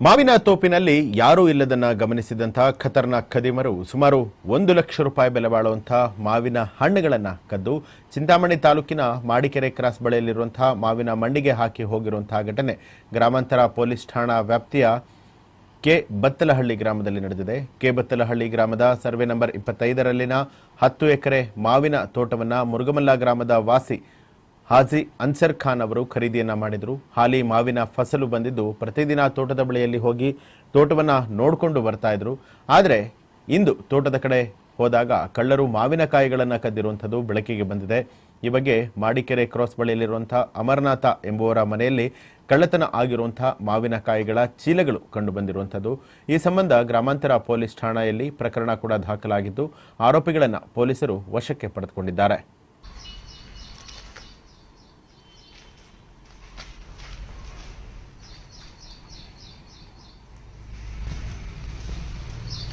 ಮಾವಿನ ತೋಪಿನಲ್ಲಿ ಯಾರೂ ಇಲ್ಲದನ್ನ ಗಮನಿಸಿದಂತಹ ಖತರ್ನಾಕ್ ಖದೀಮರು ಸುಮಾರು ಒಂದು ಲಕ್ಷ ರೂಪಾಯಿ ಬೆಲೆ ಬಾಳುವಂತಹ ಮಾವಿನ ಹಣ್ಣುಗಳನ್ನು ಕದ್ದು ಚಿಂತಾಮಣಿ ತಾಲೂಕಿನ ಮಾಡಿಕೆರೆ ಕ್ರಾಸ್ ಬಳಿಯಲ್ಲಿರುವಂತಹ ಮಾವಿನ ಮಂಡಿಗೆ ಹಾಕಿ ಹೋಗಿರುವಂತಹ ಘಟನೆ. ಗ್ರಾಮಾಂತರ ಪೊಲೀಸ್ ಠಾಣಾ ವ್ಯಾಪ್ತಿಯ ಕೆ ಬತ್ತಲಹಳ್ಳಿ ಗ್ರಾಮದಲ್ಲಿ ನಡೆದಿದೆ. ಕೆ ಬತ್ತಲಹಳ್ಳಿ ಗ್ರಾಮದ ಸರ್ವೆ ನಂಬರ್ ಇಪ್ಪತ್ತೈದರಲ್ಲಿನ ಹತ್ತು ಎಕರೆ ಮಾವಿನ ತೋಟವನ್ನ ಮುರುಗಮಲ್ಲ ಗ್ರಾಮದ ವಾಸಿ ಹಾಜಿ ಅನ್ಸರ್ ಖಾನ್ ಅವರು ಖರೀದಿಯನ್ನ ಮಾಡಿದರು. ಹಾಲಿ ಮಾವಿನ ಫಸಲು ಬಂದಿದ್ದು ಪ್ರತಿದಿನ ತೋಟದ ಬಳಿಯಲ್ಲಿ ಹೋಗಿ ತೋಟವನ್ನ ನೋಡಿಕೊಂಡು ಬರ್ತಾ ಇದ್ರು. ಆದರೆ ಇಂದು ತೋಟದ ಕಡೆ ಹೋದಾಗ ಕಳ್ಳರು ಮಾವಿನಕಾಯಿಗಳನ್ನು ಕದ್ದಿರುವಂಥದ್ದು ಬೆಳಕಿಗೆ ಬಂದಿದೆ. ಈ ಬಗ್ಗೆ ಮಾಡಿಕೆರೆ ಕ್ರಾಸ್ ಬಳಿಯಲ್ಲಿರುವಂಥ ಅಮರನಾಥ ಎಂಬುವರ ಮನೆಯಲ್ಲಿ ಕಳ್ಳತನ ಆಗಿರುವಂಥ ಮಾವಿನಕಾಯಿಗಳ ಚೀಲಗಳು ಕಂಡು ಬಂದಿರುವಂಥದ್ದು. ಈ ಸಂಬಂಧ ಗ್ರಾಮಾಂತರ ಪೊಲೀಸ್ ಠಾಣೆಯಲ್ಲಿ ಪ್ರಕರಣ ಕೂಡ ದಾಖಲಾಗಿದ್ದು, ಆರೋಪಿಗಳನ್ನು ಪೊಲೀಸರು ವಶಕ್ಕೆ ಪಡೆದುಕೊಂಡಿದ್ದಾರೆ.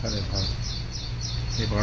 sale el palo. Y por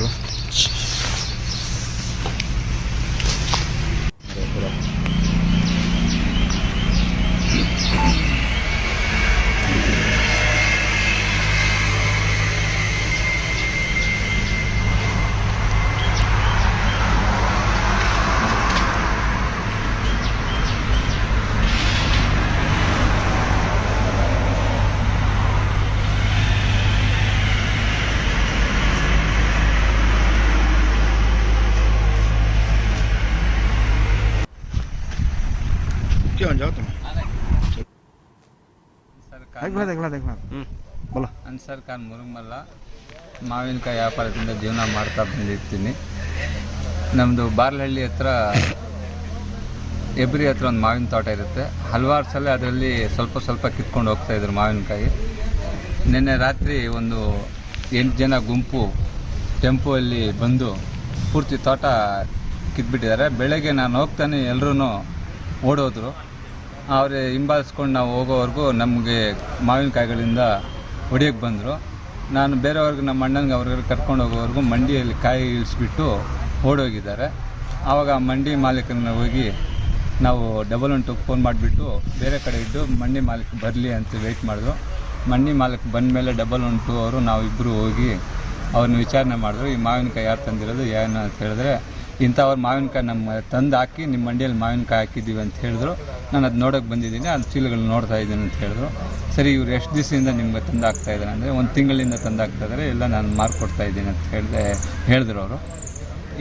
કેવાનું જાઓ તમે ಬಲ ಅನ್ಸರ್ ಖಾನ್ ಮುರುಮಲ್ಲ ಮಾವಿನಕಾಯಿ ವ್ಯಾಪಾರದಿಂದ ಜೀವನ ಮಾಡ್ತಾ ಬಂದಿರ್ತೀನಿ. ನಮ್ಮದು ಬಾರ್ಲಹಳ್ಳಿ ಹತ್ರ ಎಬ್ರಿ ಹತ್ರ ಒಂದು ಮಾವಿನ ತೋಟ ಇರುತ್ತೆ. ಹಲವಾರು ಸಲ ಅದರಲ್ಲಿ ಸ್ವಲ್ಪ ಸ್ವಲ್ಪ ಕಿತ್ಕೊಂಡು ಹೋಗ್ತಾಯಿದ್ರು ಮಾವಿನಕಾಯಿ. ನಿನ್ನೆ ರಾತ್ರಿ ಒಂದು ಎಂಟು ಜನ ಗುಂಪು ಟೆಂಪೋಲ್ಲಿ ಬಂದು ಪೂರ್ತಿ ತೋಟ ಕಿತ್ಬಿಟ್ಟಿದ್ದಾರೆ. ಬೆಳಗ್ಗೆ ನಾನು ಹೋಗ್ತಾನೆ ಎಲ್ಲರೂ ಓಡೋದ್ರು. ಅವ್ರು ಹಿಂಬಾಲಿಸ್ಕೊಂಡು ನಾವು ಹೋಗೋವರೆಗೂ ನಮಗೆ ಮಾವಿನಕಾಯಿಗಳಿಂದ ಹೊಡಿಯೋಕ್ಕೆ ಬಂದರು. ನಾನು ಬೇರೆಯವ್ರಿಗೆ ನಮ್ಮ ಅಣ್ಣನಿಗೆ ಅವ್ರಿಗೆ ಕರ್ಕೊಂಡು ಹೋಗೋವರೆಗೂ ಮಂಡಿಯಲ್ಲಿ ಕಾಯಿ ಇಳಿಸ್ಬಿಟ್ಟು ಓಡೋಗಿದ್ದಾರೆ. ಆವಾಗ ಆ ಮಂಡಿ ಮಾಲೀಕರನ್ನ ಹೋಗಿ ನಾವು ಡಬಲ್ ಒನ್ ಟು ಫೋನ್ ಮಾಡಿಬಿಟ್ಟು ಬೇರೆ ಕಡೆ ಇದ್ದು ಮಂಡಿ ಮಾಲೀಕ ಬರಲಿ ಅಂತ ವೆಯ್ಟ್ ಮಾಡಿದ್ರು. ಮಂಡಿ ಮಾಲೀಕ ಬಂದ ಮೇಲೆ ಡಬಲ್ ಒನ್ ಟು ಅವರು ನಾವಿಬ್ಬರು ಹೋಗಿ ಅವ್ರನ್ನ ವಿಚಾರಣೆ ಮಾಡಿದ್ರು. ಈ ಮಾವಿನಕಾಯಿ ಯಾರು ತಂದಿರೋದು ಏನು ಅಂತ ಹೇಳಿದ್ರೆ ಇಂಥವ್ರು ಮಾವಿನಕಾಯಿ ನಮ್ಮ ತಂದು ಹಾಕಿ ನಿಮ್ಮ ಮಂಡಿಯಲ್ಲಿ ಮಾವಿನಕಾಯಿ ಹಾಕಿದ್ದೀವಿ ಅಂತ ಹೇಳಿದ್ರು. ನಾನು ಅದು ನೋಡೋಕೆ ಬಂದಿದ್ದೀನಿ, ಅದು ಚೀಲಗಳು ನೋಡ್ತಾ ಇದ್ದೀನಿ ಅಂತ ಹೇಳಿದ್ರು. ಸರಿ, ಇವ್ರು ಎಷ್ಟು ದಿವಸದಿಂದ ನಿಮ್ಗೆ ತಂದು ಹಾಕ್ತಾ ಇದ್ದಾರೆ ಅಂದರೆ, ಒಂದು ತಿಂಗಳಿಂದ ತಂದು ಹಾಕ್ತಾ ಇದ್ದಾರೆ ಎಲ್ಲ ನಾನು ಮಾರ್ಕೊಡ್ತಾ ಇದ್ದೀನಿ ಅಂತ ಹೇಳಿದೆ, ಹೇಳಿದ್ರು ಅವರು.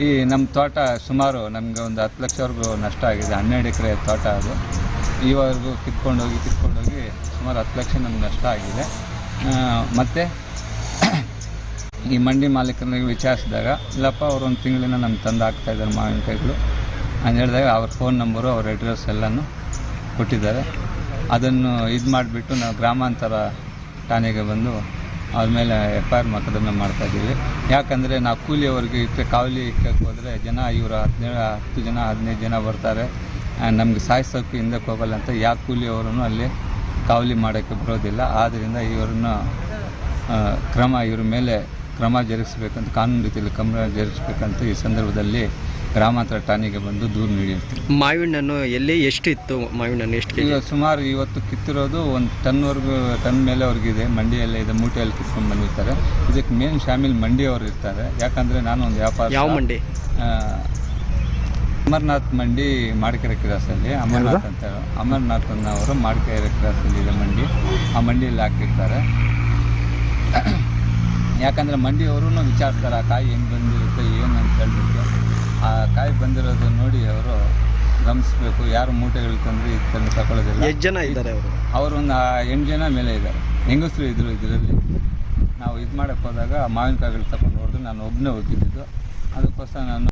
ಈ ನಮ್ಮ ತೋಟ ಸುಮಾರು ನಮಗೆ ಒಂದು ಹತ್ತು ಲಕ್ಷವರೆಗೂ ನಷ್ಟ ಆಗಿದೆ, ಹನ್ನೆರಡು ಎಕರೆ ತೋಟ ಅದು. ಈವರೆಗೂ ಕಿತ್ಕೊಂಡೋಗಿ ಕಿತ್ಕೊಂಡೋಗಿ ಸುಮಾರು ಹತ್ತು ಲಕ್ಷ ನಮ್ಗೆ ನಷ್ಟ ಆಗಿದೆ. ಮತ್ತು ಈ ಮಂಡಿ ಮಾಲೀಕರಿಗೆ ವಿಚಾರಿಸಿದಾಗ, ಇಲ್ಲಪ್ಪ ಅವ್ರು ಒಂದು ತಿಂಗಳಿನ ನಮ್ಮ ತಂದು ಹಾಕ್ತಾ ಇದ್ದಾರೆ ಮಾವಿನಕಾಯಿಗಳು ಅಂತ ಹೇಳಿದಾಗ ಅವ್ರ ಫೋನ್ ನಂಬರು ಅವ್ರ ಅಡ್ರೆಸ್ ಎಲ್ಲನೂ ಕೊಟ್ಟಿದ್ದಾರೆ. ಅದನ್ನು ಇದು ಮಾಡಿಬಿಟ್ಟು ನಾವು ಗ್ರಾಮಾಂತರ ಠಾಣೆಗೆ ಬಂದು ಅವ್ರ ಮೇಲೆ ಎಫ್ ಐ ಆರ್ ಮೊಕದ್ದಮೆ ಮಾಡ್ತಾ ಇದ್ದೀವಿ. ಯಾಕಂದರೆ ನಾವು ಕೂಲಿಯವರಿಗೆ ಇಟ್ಟು ಕಾವಲಿ ಇಕ್ಕಕ್ಕೆ ಹೋದರೆ ಜನ ಇವರು ಹದಿನೇಳು, ಹತ್ತು ಜನ, ಹದಿನೈದು ಜನ ಬರ್ತಾರೆ. ನಮಗೆ ಸಾಯಿಸೋಕ್ಕೆ ಹಿಂದಕ್ಕೆ ಹೋಗಲ್ಲ ಅಂತ ಯಾವ ಕೂಲಿಯವರೂ ಅಲ್ಲಿ ಕಾವಲಿ ಮಾಡೋಕ್ಕೆ ಬರೋದಿಲ್ಲ. ಆದ್ದರಿಂದ ಇವರನ್ನು ಕ್ರಮ ಇವ್ರ ಮೇಲೆ ಕ್ರಮ ಜರುಗಿಸಬೇಕಂತ ಕಾನೂನು ರೀತಿಯಲ್ಲಿ ಕ್ರಮ ಜರುಗಿಸಬೇಕಂತ ಈ ಸಂದರ್ಭದಲ್ಲಿ ಗ್ರಾಮಾಂತರ ಠಾಣೆಗೆ ಬಂದು ದೂರು ನೀಡಿರ್ತೀವಿ ಮಾವಿನ ಹಣ್ಣು ಎಲ್ಲಿ ಎಷ್ಟು ಇತ್ತು ಮಾವಿನ ಹಣ್ಣು ಎಷ್ಟು ಈಗ ಸುಮಾರು ಇವತ್ತು ಕಿತ್ತಿರೋದು ಒಂದು ಟನ್ವರೆಗೂ ಟನ್ ಅವ್ರಿಗಿದೆ ಮಂಡಿಯಲ್ಲೇ ಇದೆ ಮೂಟೆಯಲ್ಲಿ ಕಿತ್ಕೊಂಡು ಬಂದಿರ್ತಾರೆ. ಇದಕ್ಕೆ ಮೇನ್ ಶಾಮಿಲ್ ಮಂಡಿಯವರು ಇರ್ತಾರೆ. ಯಾಕಂದರೆ ನಾನು ಒಂದು ವ್ಯಾಪಾರ ಯಾವ ಮಂಡಿ? ಅಮರನಾಥ್ ಅಮರ್ನಾಥ್ ಮಂಡಿ ಮಾಡಿಕೆರೆ ಕ್ರಾಸಲ್ಲಿ ಅಮರ್ನಾಥ್ ಅಂತ ಅಮರ್ನಾಥ್ ಅನ್ನೋರು ಮಾಡಿಕೆರೆ ಕ್ರಾಸಲ್ಲಿ ಇದೆ ಮಂಡಿ. ಆ ಮಂಡಿಯಲ್ಲಿ ಹಾಕಿರ್ತಾರೆ. ಯಾಕಂದರೆ ಮಂಡಿಯವರು ವಿಚಾರಿಸ್ತಾರೆ ಆ ಕಾಯಿ ಹೆಂಗೆ ಬಂದಿರುತ್ತೆ ಏನು ಅಂತ ಹೇಳ್ಬಿಟ್ಟು. ಆ ಕಾಯಿ ಬಂದಿರೋದು ನೋಡಿ ಅವರು ಗಮನಿಸ್ಬೇಕು ಯಾರು ಮೂಟೆಗಳು ತಂದರೆ ಇದನ್ನು ತಗೊಳ್ಳೋದಿಲ್ಲ. ಎಷ್ಟು ಜನ ಇದ್ದಾರೆ ಅವರು? ಅವರು ಒಂದು ಎಂಟು ಜನ ಮೇಲೆ ಇದ್ದಾರೆ. ಹೆಂಗಸರು ಇದ್ರು ಇದರಲ್ಲಿ. ನಾವು ಇದು ಮಾಡೋಕ್ಕೆ ಹೋದಾಗ ಮಾವಿನಕಾಯಿಗಳು ತಗೊಂಡು ಹೊಡೆದು ನಾನು ಒಬ್ಬನೇ ಹೋಗಿದ್ದು. ಅದಕ್ಕೋಸ್ಕರ ನಾನು